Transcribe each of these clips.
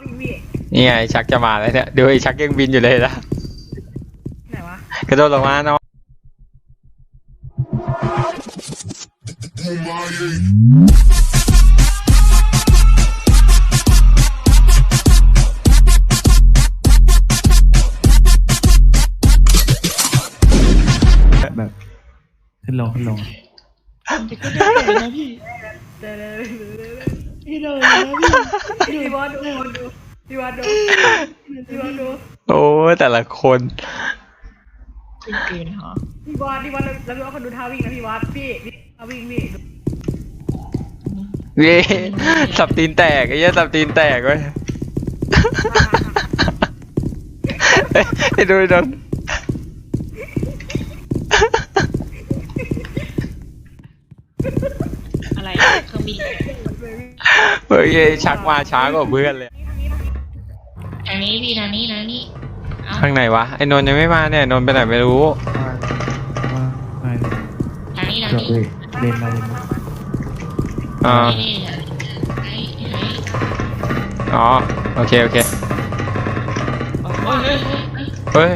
วิ่งพี่นี่ไงไอ้ชักจะมาแล้วเนี่ยดูไอ้ชักยังบินอยู่เลยนะไหนวะกระโดดลงมาเนาะแบบขึ้นลงขึ้นลงเดินเดินเดินเดิน พี่โดนแล้วพี่พี่บอสดูดูพี่บอสดูพี่บอสดูโอ้ยแต่ละคนเป็นเกินเหรอพี่บอสพี่บอสแล้วพี่บอสคนดูท่าวิ่งนะพี่บอสพี่พี่ท่าวิ่งพี่ดูเย้สับตีนแตกไอ้เหี้ยสับตีนแตกเว้ยไอ้ดูไอ้โดนอะไรเครื่องบินเฮ้ ยไอ้ชักมาช้ากว่าเพื่อนเลย ทางนี้พี่ทางนี้ทางนี้เอาข้างไหนวะไอ้นนท์ยังไม่มาเนี่ยนนท์ไปไหนไม่รู้ ว่าว่าไม่ทางนี้ทางจบนี้เลยเล่นมาเล่นมาอ๋อนี่ไอ้ไอ้อ๋อ โอเค โอเค โอ้ยเฮ้ยเฮ้ยเฮ้ยเฮ้ย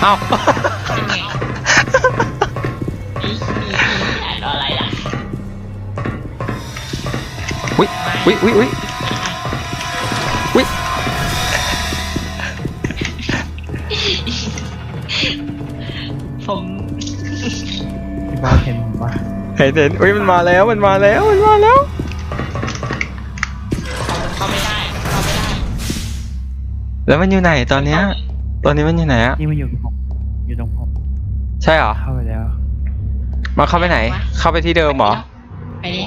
เอ้า วิวิวิวิวิผมที่บ้านเห็นผมปะเห็นเห็นอุ้ยมันมาแล้วมันมาแล้วมันมาแล้ว เข้าไม่ได้เข้าไม่ได้แล้วมันอยู่ไหนตอนเนี้ย ตอนนี้มันอยู่ไหนอะนี่มันอยู่ตรงผมอยู่ตรงผมใช่เหรอเข้าไปแล้ว มาเข้าไปไหน เข้าไปที่เดิมเหรอไปดิ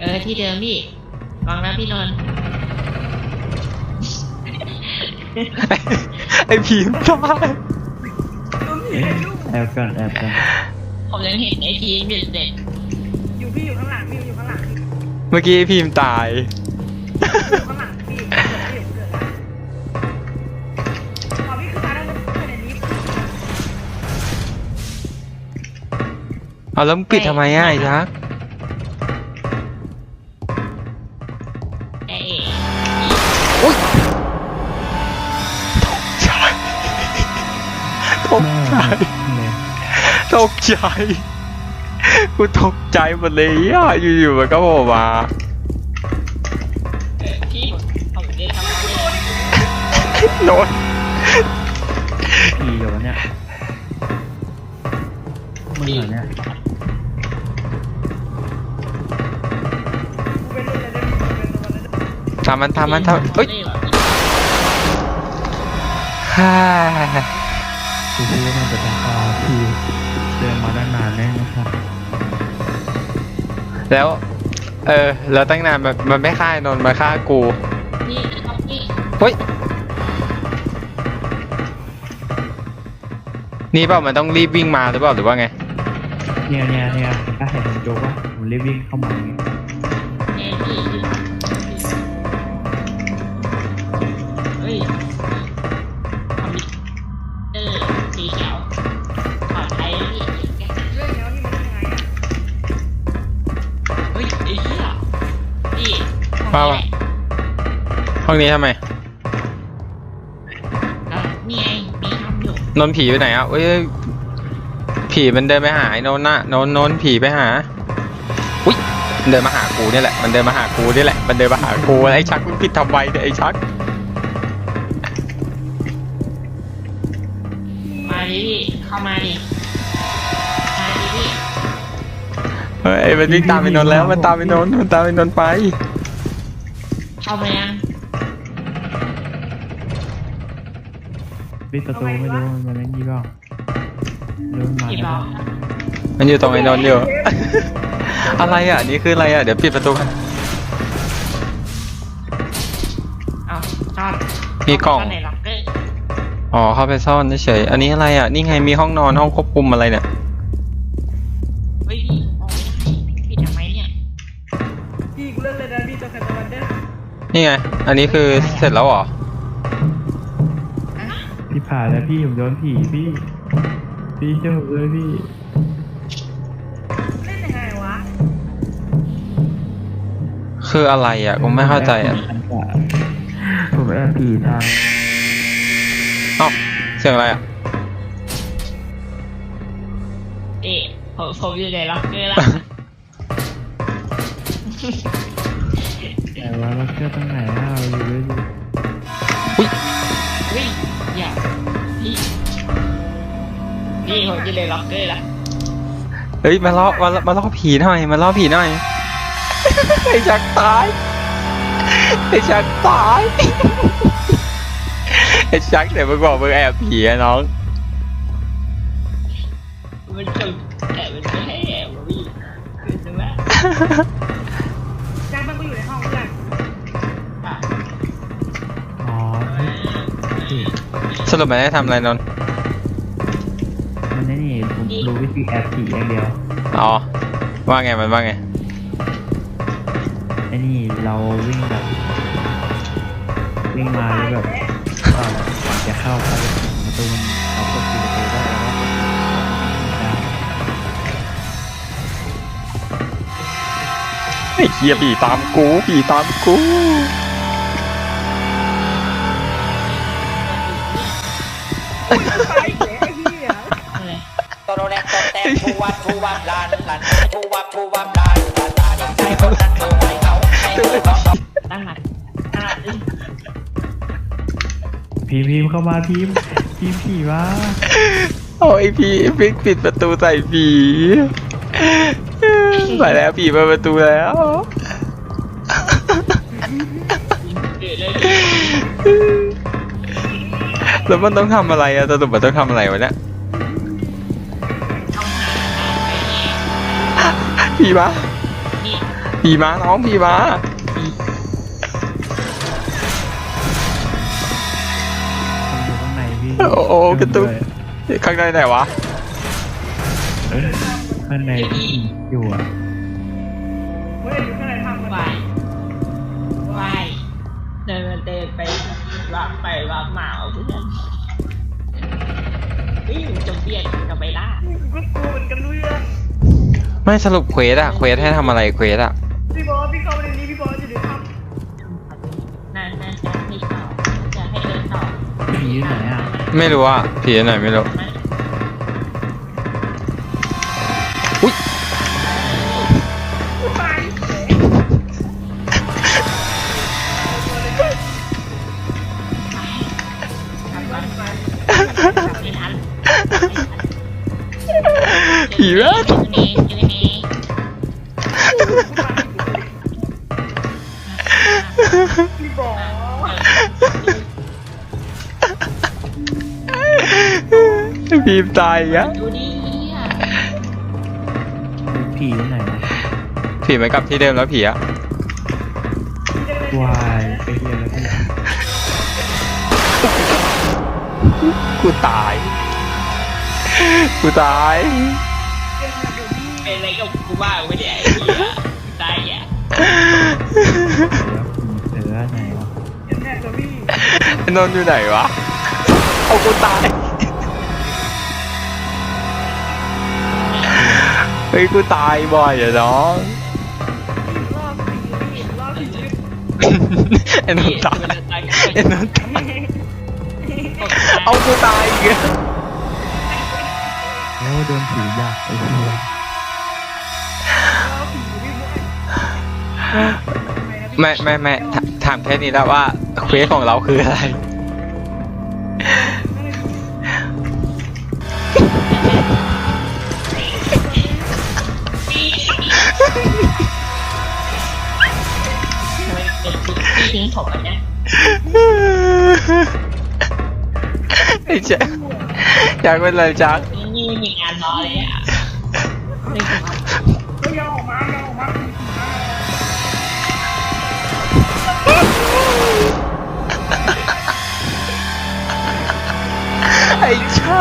เออที่เดิมพี่ วางนะพี่นนท์ไอพีมตายแอบก่อนแอบก่อนผมยังเห็นไอทีเด็ดเด็ดอยู่พี่อยู่ข้างหลังพี่อยู่ข้างหลังพี่อยู่เมื่อกี้ไอ้พีมตายข้างหลังพี่เกิดอะไรอยู่เกิดอะไรพอพี่ขึ้นมาแล้วมันเป็นอันนี้เอาแล้วมึงปิดทำไมอะไอ้ชัก ตกใจ กูตกใจหมดเลยอะอยู่ๆมันก็โผล่มาพี่ผมเรียกทำอะไรโดนขี่อยู่วะเนี่ยมึงเหรอเนี่ยกูเป็นเลยเลยเป็นตัวเลยทำมันทำมันทำเอ้ยไม่หรอฮ่ากู คิดว่ามันจะเป็นคาที่เดินมาตั้งนานแน่นะครับ แล้ว เออ แล้วตั้งนานมันมันไม่ฆ่าไอ้นนท์มาฆ่ากู นี่ครับนี่เฮ้ย นี่เปล่ามันต้องรีบวิ่งมาหรือเปล่าหรือว่าไง เนี่ยเนี่ยเนี่ยถ้าเห็นผมโจกว่าผมรีบวิ่งเข้ามาอย่างเงี้ยแน่พี่อยู่ ว่าว่ะห้องนี้ทำไมก็นี่ไงมีทำอยู่นนท์ผีไปไหนอะเอ้ยผีมันเดินไปหาไอ้นนท์น่ะนนท์นนท์ผีไปหาอุ้ยมันเดินมาหากูเนี่ยแหละมันเดินมาหากูนี่แหละมันเดินมาหากูไอ้ชักมึงผิดทำไมเนี่ยไอ้ชักมาดิพี่เข้ามาดิมาดิพี่ เฮ้ยมันวิ่งตามไอ้นนท์แล้วมันตามไอ้นนท์มันตามไอ้นนท์ไป เข้ามายังปิดประตูไม่รู้มันเป็นยี่บ้าเดินมากี่แล้วบอกมันอยู่ตรงไอ้นนท์อยู่ อะไรอะ นี่คืออะไรอะ เดี๋ยวปิดประตูกันเอาซ่อนมีกล่อง ซ่นในล็อกเกอร์อ๋อเข้าไปซ่อนเฉยๆอันนี้อะไรอะ นี่ไงมีห้องนอนห้องควบคุมอะไรเนี่ย นี่ไง อันนี้คือเสร็จแล้วเหรอ พี่ผ่านแล้วพี่ผมโดนผีพี่ พี่ช่วยผมด้วยพี่ เล่นยังไงวะคือคืออะไรอะกูไม่เข้าใจอะผมแอบผีทางเอ้าเสียงอะไรอะเอ๊ะผมผมอยู่ในล็อกเกอร์ละ อตรงไหนอะเราอยู่ด้วยอยู่อุ้ยเฮ้ยอย่าพี่นี่ผมอยู่ในล็อกเกอร์ละเฮ้ยมาล่อมาล่อมาล่อผีหน่อย มาล่อผีหน่อย ไอ้ชักตาย ไอ้ชักตาย ไอ้ชักเดี๋ยวมึงบอกมึงแอบผีอะน้อง มันจะแต่มันไม่ให้แอบวะพี่คือจะว่า พี่สรุปมันได้ทำอะไรนนท์มันนี่นี่ผมรู้วิธีแอบผีอย่างเดียวอ๋อ ว่าไงมันว่าไง ไอ้นี่เราวิ่งแบบ วิ่งมาแล้วแบบก่อนจะเข้าไปประตูมันเรากดปิดประตูได้แล้วก็กดได้ไอ้เคียผีตามกูผีตามกู ไปเสียไอ้เหี้ยอะไรตโรแรงตอแต่ทูวัดทูวัดลานลานทูวัดทูวัดลานลานลานใจคนนั้นเธอให้เขาให้เขาตั้งหลักตั้งหลักดิพิมพ์พิมเข้ามาพิมพ์พิมพ์ผีวะโอ้ยผีปิดปิดประตูใส่ผีไปแล้วผีเปิดประตูแล้วเดือดเลย แล้วมันต้องทำอะไรอะสรุปมันต้องทำอะไรวะเนี่ยต้องหาไปผีมานี่ผีมาน้องผีมามันอยู่ข้างในพี่โอ้โหกระตุกข้างในไหนวะเอ้ยข้างในอยู่อะเฮ้ยอยู่ข้างในทำมันวายวายเดินมาเดินไป วับไปวับมาเอาเพื่อนเฮ้ยจงเปลี่ยนกับไปล่ากูก็กลัวเหมือนกันด้วยอะไม่สรุปเควสอะเควสให้ทำอะไรเควสอะพี่บอสพี่เข้าไปในนี้พี่บอสอยู่ในถ้นั่นนั่นจะให้ต่อจะให้เดินต่อผีอยู่ไหนอะ ไม่รู้อะผีอันไหนไม่รู้อุ๊ย ผีแม่ยูนี่ยูนี่พี่บอสผีตายอีกอะดูดิอะผีอยู่ไหนอะผีมันกลับที่เดิมแล้วผีอะวายไปเรียนแล้วพี่กูตาย กูตาย เป็นอะไรกับกูบ้างไม่ได้ไอ้เหี้ยตายอะแล้วผีเสือไหนวะเห็นแม่ตัวพี่ไอ้นนท์อยู่ไหนวะ เอากูตาย เฮ้ยกูตายบ่อยอะน้องรอบสี่พี่รอบสี่ชีวิตไอ้นนท์ตายไอ้นนท์ตายเอาเอากูตายอีก อะโอ้โดนผียักไอ้เหี้ยรอบสี่พี่บอสไม่ไม่ไม่ถถามแค่นี้แล้วว่าเควสของเราคืออะไรพี่ทิ้งผมอะนะไอ้เจ๊อยากเป็นอะไรจัก นี่มีงานรอเลยอะไม่ถูกเฮ้ยเอาออกมาเอาออกมาไอ้ชา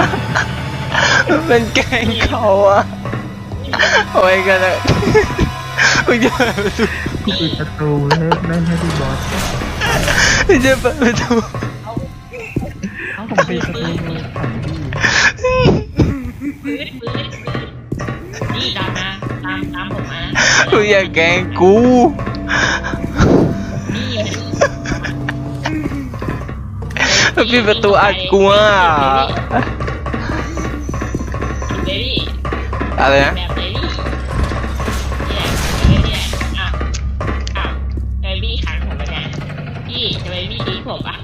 มันเป็นแกล้งเขาอะโอ้ยกันเลยมึงจะเปิดประตูปิดประตูแล้วไม่ให้พี่บอสมึงจะเปิดประตูเอ้าผมปิดประตูขังพี่ นี่ตามมาตามตามผมมามึงอย่าแกงกูนี่มันปประตูอัดกูอะเบบี้อะไรนะเบบี้นี่เนี่ะเบบี้ขังผมมาแน่พี่จะเบบี้ทิ้ผมอะ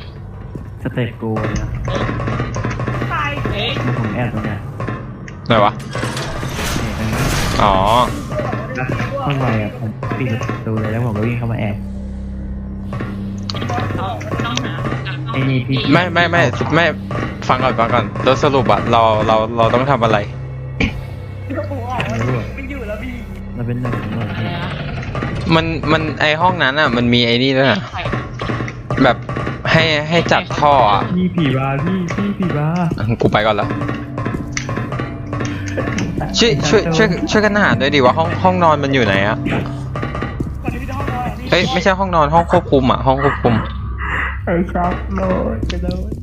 สเตจกูเนี่ยเฮ้ย ตาย เฮ้ย ผมแอบตรงเนี้ย ไหนวะเนี่ยตรงนี้อ๋อห้องไวอะผมปิดประตูเลยแล้วผมก็วิ่งเข้ามาแอบเราต้องหาไอ้นี่พี่ไม่ไม่ไม่ไม่ฟังก่อนฟังก่อนแล้วสรุปอะเราเราเราต้องทำอะไรโอ้โหไม่อยู่แล้วพี่เราเป็นหนึ่งหน่วยอะไรเนี่ยวะมันมันไอห้องนั้นอะมันมีไอ้นี่ด้วยนะแบบให้ให้จัดท่ออะพี่ผีบ้าพี่พี่ผีบ้ากูไปก่อนแล้ว ช่วยช่วยช่วยช่วยกันหาด้วยดิว่าห้องห้องนอนมันอยู่ไหนอะก่ะเอ้ยไม่ใช่ห้องนอนห้องควบคุมอะห้องควบคุม ไอ้ครับโลดไปเลย